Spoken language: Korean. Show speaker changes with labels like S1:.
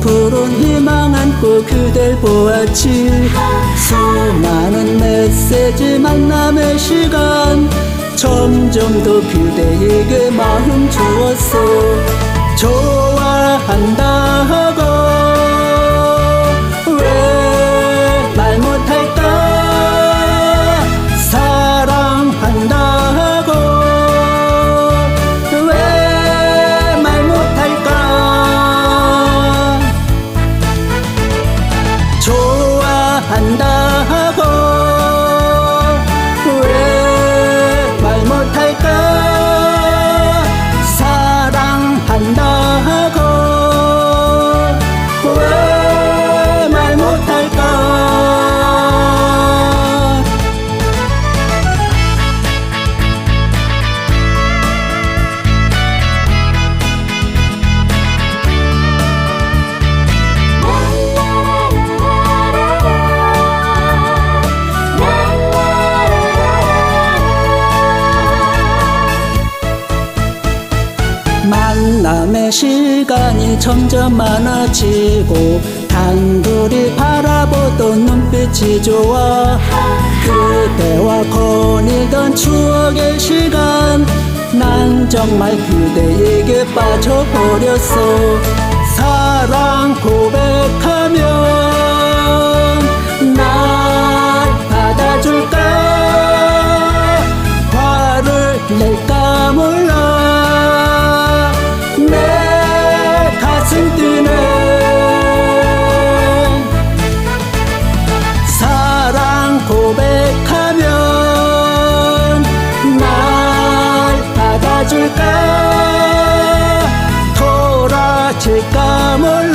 S1: 푸른 희망 안고 그댈 보았지. 수많은 메시지 만남의 시간. 점점 더 그대에게 마음 주었어. 좋아한다고 시간이 점점 많아지고 단둘이 바라보던 눈빛이 좋아 그대와 거닐던 추억의 시간 난 정말 그대에게 빠져버렸어 사랑 줄까? 돌아칠까? 몰라